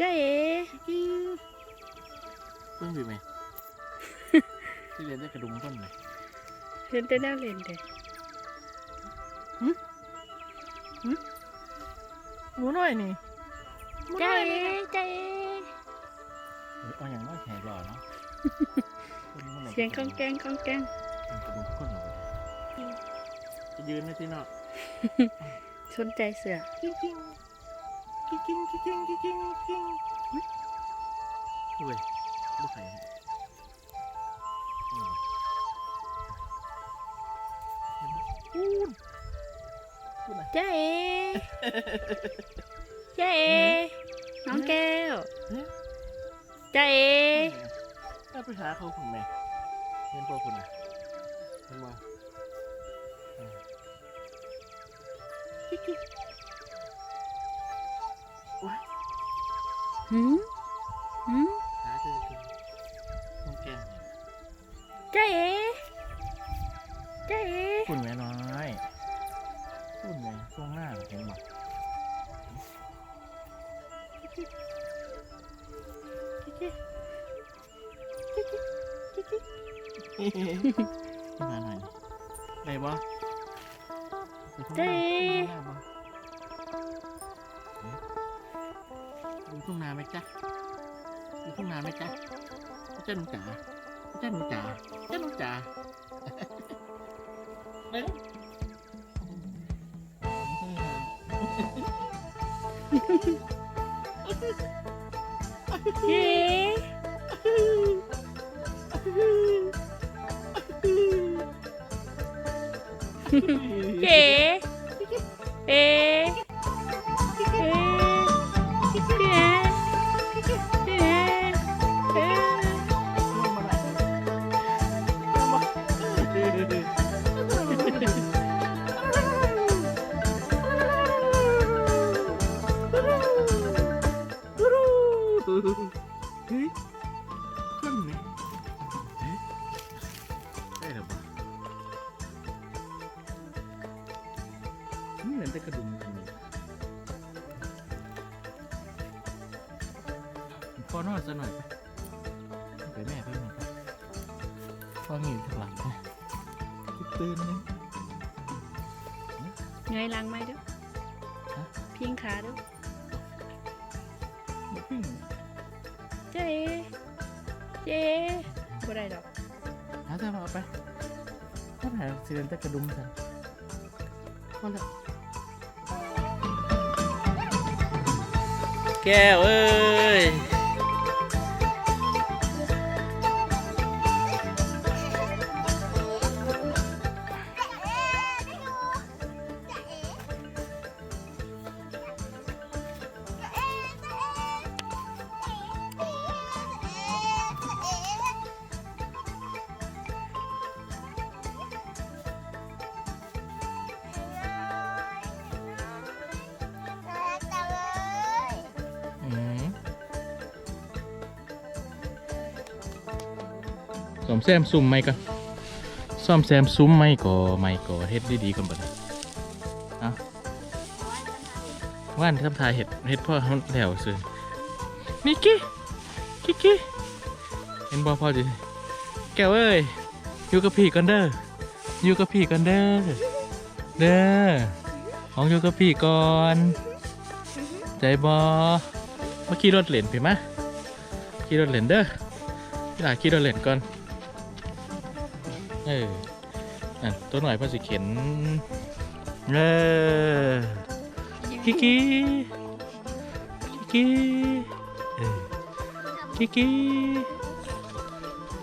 จ้าเอ๋เพิ่งอยู่ไหมที่เรียนได้กระดุมต้นเลยเห็นแต่แนวเล่นเด้หมูน้อยนี่หมูจ้าน้อยเอ๋นี่จ้าเอ๋เอาอย่างน้อยแขกหล่อเนาะเสียงก้องแกงก้องแกงกระดุมก้นเหรอจะยืนในที่เนาะสนใจเสือกิ้งกิ้ง กิ้งกิ้งกิ้งกิ้งกิ้งกิ้งอุ้ยอุ้ยลูกไข่ฮะอืมพูดพูดน่อยจ้าเอ๋จ้าเอ๋น้องแก้วเนี่ยจ้าเอ๋ถ้าไปหาเขาคุณแม่เห็นพ่อคุณอะเห็นบ่อืมกิ๊กกิ๊ก หืมหืมหาเจอจริงต้องแกงเจ๊เอ๊เอ๋คุณแม่น้อยคุณแม่ช่วงหน้าเห็นไหมกมาหน่อยได้ปะเจ๊ ทุ่งนาไหมจ๊ะดูทุ่งนาไหมจ๊ะเจ้าหนูจ๋าเจ้าหนูจ๋าเจ้าหนูจ๋าเร็วเอ๋เอ๋เอ๋ เฮ้ยขึ้นไหมเฮ้ยได้หรอปะนี่เหมือนจะกระดุมกันเลยพอนอนซะหน่อยปะไปแม่ไปหน่อยปะพ่อหงีทางหลังนะตื่นนึงเงยหลังไหมดูฮะพิงขาดูมาปิ้ง เจ๊เจ๊บ่ได้ดอกหาเธอมาเอาไปถ้าหาสิเรนตะกระดุมกันพอแล้วแก้วเอ้ย ซ่อมแซมซุ้มไมก่อนซ่อมแซมซุ้มไหมก่อไหมก่อเฮ็ดดีๆก่อนบ่นะเอาว่านทำทายเห็ดเห็ดพ่อเขาแล้วซื้อมิกกี้กิกกี้เห็นบ่พ่อจิแก้วเอ้ยอยู่กับพี่กันเด้ออยู่กับพี่กันเด้อเด้อของอยู่กับพี่ก่อนใจบอเมื่อกี้รถเหรียญไปมะขี่รถเหรียญเด้อพี่หลาขี่รถเหรียญก่อน เอออะตัวหน่อยเพ่อสิเข็นเออกิกิกิกิเออกิกิ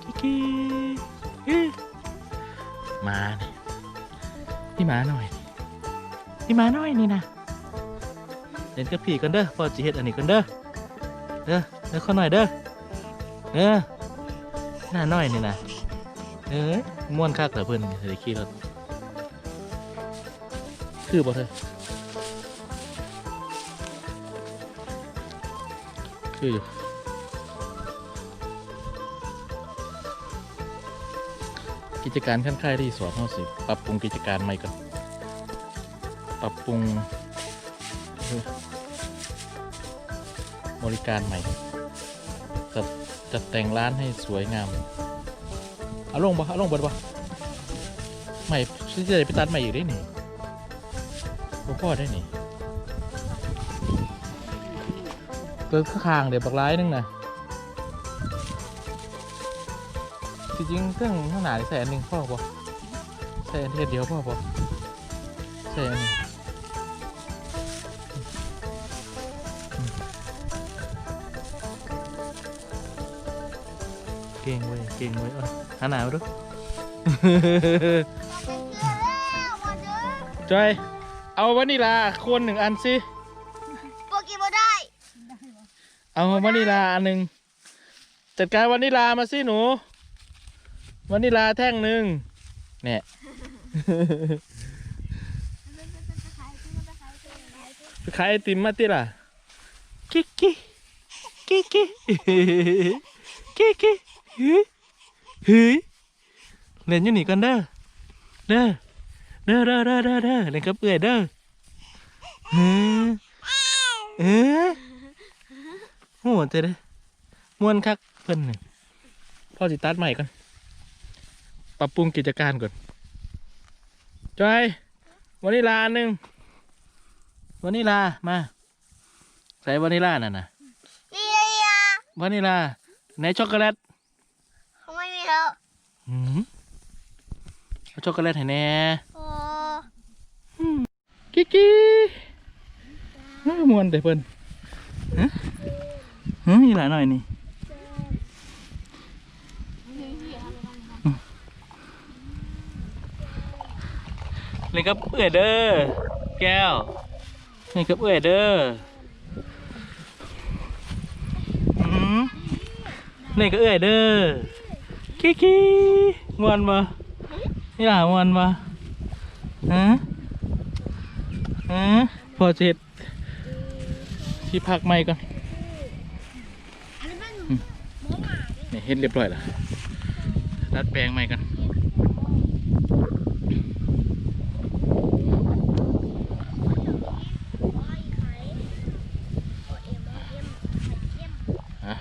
กิกิเอ้ยมาเนี่ยพี่หมาหน่อยพี่หมาหน่อยนี่นะเล่นกับผีกันเด้อพอจิเฮ็ดอันนี้กันเด้อเด้อเด้อข้อหน่อยเด้อเด้อหน้าน้อยนี่นะ เอ้ยม่วนคักเหรอเพื่อนเฮ้ยขี่รถคือบ่เธอคืออยู่กิจการขั้นค่ายที่สวนเฮาสิปรับปรุงกิจการใหม่ก่อนปรับปรุงบริการใหม่จัดจัดแต่งร้านให้สวยงาม เอาลงบ่เอาลงเบิดบ่ใหม่ซื้อจะไปตัดใหม่อีกได้นี่บ่พอได้นี่เกิดข้างเดี๋ยวบักร้ายนึงนะจริงๆเครื่องข้างหน้าใส่อันหนึ่งพ่อบ่ใส่อันเดียวพ่อบ่ใส่อันนี้เก่งเว้ยเก่งเว้ยเออาหาหนาวดู จอย เอาวานิลาคนหนึ่งอันสิ โปเกมอนได้เอาวานิลาอันหนึ่งจัดการวานิลามาสิหนูวานิลาแท่งหนึ่งเนี่ยไปขายไอติมมาติล่ะกิ๊กกิ๊กกิ๊กกิ๊กกิ๊กกิ๊ก เฮ้ยเฮ้ยเล่นอยู่นี่กันเด้อเด้อเด้อเด้อเด้อเด้อเด้อเล่นกับเอื่อยเด้อเฮ้ยเอ้ยโหัวเจ๊เด้ม่วนคักเพิ่นนี่พ่อสิตัดใหม่ก่อนปรับปรุงกิจการก่อนจอยวานิลาอันหนึ่งวานิลามาใส่วานิลานั่นนะนี่ไงอะวานิลา ในช็อกโกแลต เขาไม่มีแล้ว หืมเอาช็อกโกแลตให้แน่โอ้กิ๊กกิ๊กอ้าวมวนแต่เพิ่นฮะฮะมีหลายหน่อยนี่อืมเล่นกับเอื้อยเด้อแก้วเล่นกับเอื้อยเด้ออืมเล่นกับเอื้อยเด้อ กิ๊กกิ๊กมวนบ่นี่หล่ะมวนบ่ฮะฮะพอเสร็จที่พักใหม่ก่อนอืมนี่เฮ็ดเรียบร้อยแล้วดัดแปลงใหม่กันฮะ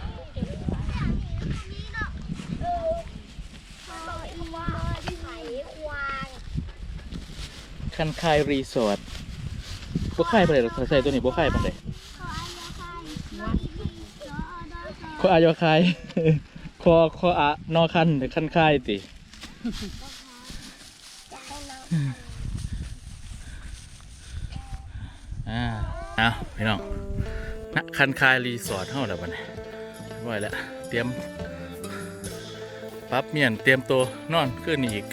คั นคายรีสอร์ทบ่คายไปเลยหรอกใส่ตัวนี้บ่คายไปเลยขออายอคาย คอคออะนอคันคันคายติอ่าเอาพี่น้องนะคันคายรีสอร์ทเท่าแล้วบัดนี้เรียบร้แล้ว เตรียม ปั๊บเมียน เตรียมตัวนอนขึ้นอีก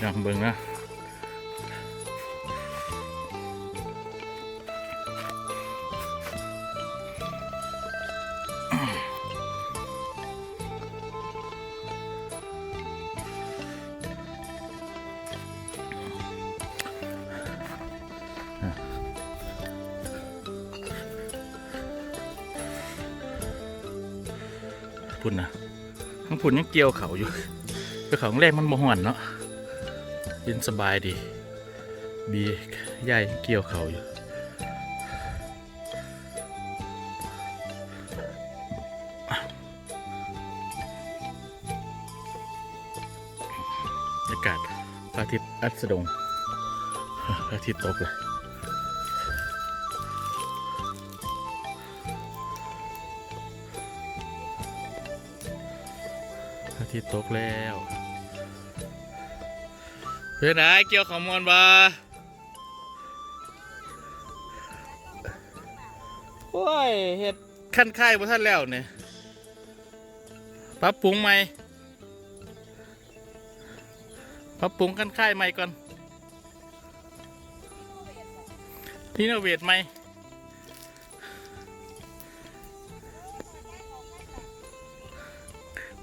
พี่น้องเบิ่งนะพุ่นนะทั้งพุ่นยังเกี่ยวเขาอยู่แต่เขาแรกมันบ่ห่อนเนาะ ย็นสบายดี บีใหญ่เกี่ยวเขาอยู่อากาศพระอาทิตย์อัสดงพระอาทิตย์ตกเลยพระอาทิตย์ตกแล้ว เพื่อนไอ้เกี่ยวของมอนบาโอ้ยเห็ดขั้นค่ายบ่ท่านแล้วเนี่ยปรับปรุงไหมปรับปรุงกันค่ายใหม่ก่อนรีโนเวทใหม่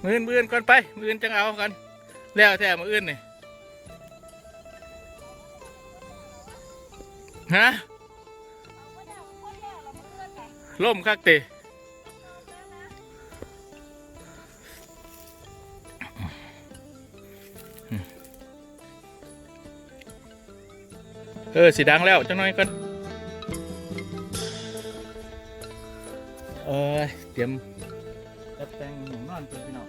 มืออื่นมืออื่นก่อนไป มืออื่นจังเอากันแล้วแท้มืออื่นนี่ ฮะล่มคักเตะเออสีดังแล้วจังน้อยก็เออเตรียมจัดแต่งหนุ่มนอนเพื่อนพี่น้อง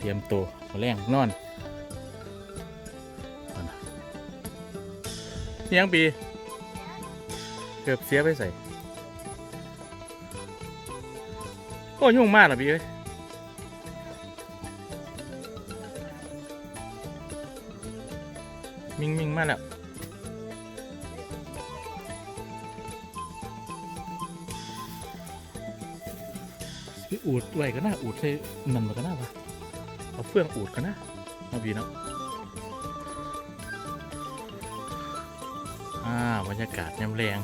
เตรียมตัวมาแรงนอนนี่ยังปี เกือบเสียไปใส่โอ้ยุ่งมากหรอพี่เอ้ยมิงมิงมากแล้วสิอูดไว้ก็น่าอูดใส่นั่นมาก็น่าวะ เอาเฟื่องอูดก็น่าเอาพีเนาะอ่าบรรยากาศยามแรง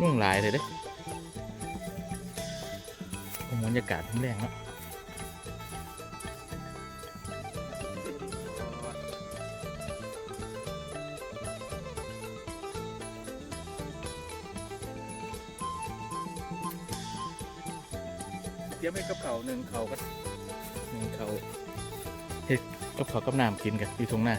นุ่งหลายเลยเด้บรรยากาศยามแรงเนาะ มให้กับเขาหนึ่งเขาก็หนึ่งเขาเฮ็ดกับเขากับน้ำกินกันอยู่ตรงหน้า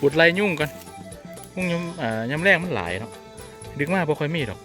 ปุดไรยุ่งกันยุ่งยำอ่ายำแรกมันหลายเนาะดึกมากพอค่อยมีดอก